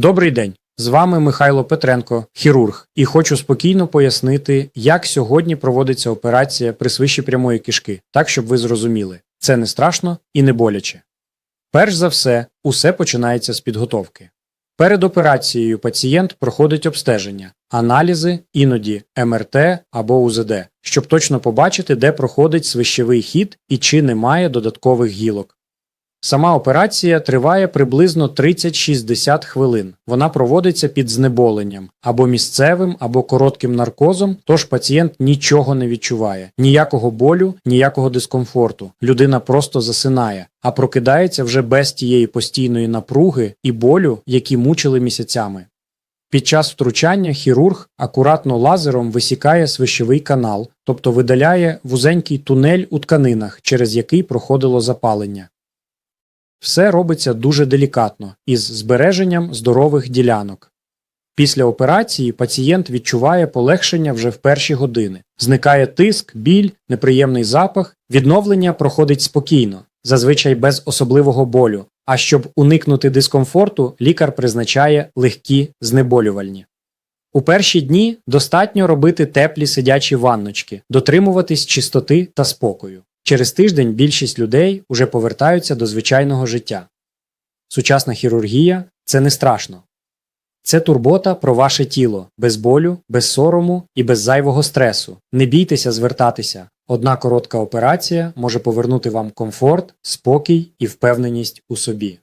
Добрий день! З вами Михайло Петренко, хірург, і хочу спокійно пояснити, як сьогодні проводиться операція при свищі прямої кишки, так щоб ви зрозуміли, це не страшно і не боляче. Перш за все, усе починається з підготовки. Перед операцією пацієнт проходить обстеження, аналізи, іноді МРТ або УЗД, щоб точно побачити, де проходить свищевий хід і чи немає додаткових гілок. Сама операція триває приблизно 30-60 хвилин. Вона проводиться під знеболенням або місцевим, або коротким наркозом, тож пацієнт нічого не відчуває, ніякого болю, ніякого дискомфорту. Людина просто засинає, а прокидається вже без тієї постійної напруги і болю, які мучили місяцями. Під час втручання хірург акуратно лазером висікає свищовий канал, тобто видаляє вузенький тунель у тканинах, через який проходило запалення. Все робиться дуже делікатно із збереженням здорових ділянок. Після операції пацієнт відчуває полегшення вже в перші години. Зникає тиск, біль, неприємний запах, відновлення проходить спокійно, зазвичай без особливого болю. А щоб уникнути дискомфорту, лікар призначає легкі знеболювальні. У перші дні достатньо робити теплі сидячі ванночки, дотримуватись чистоти та спокою. Через тиждень більшість людей уже повертаються до звичайного життя. Сучасна хірургія це не страшно. Це турбота про ваше тіло, без болю, без сорому і без зайвого стресу. Не бійтеся звертатися. Одна коротка операція може повернути вам комфорт, спокій і впевненість у собі.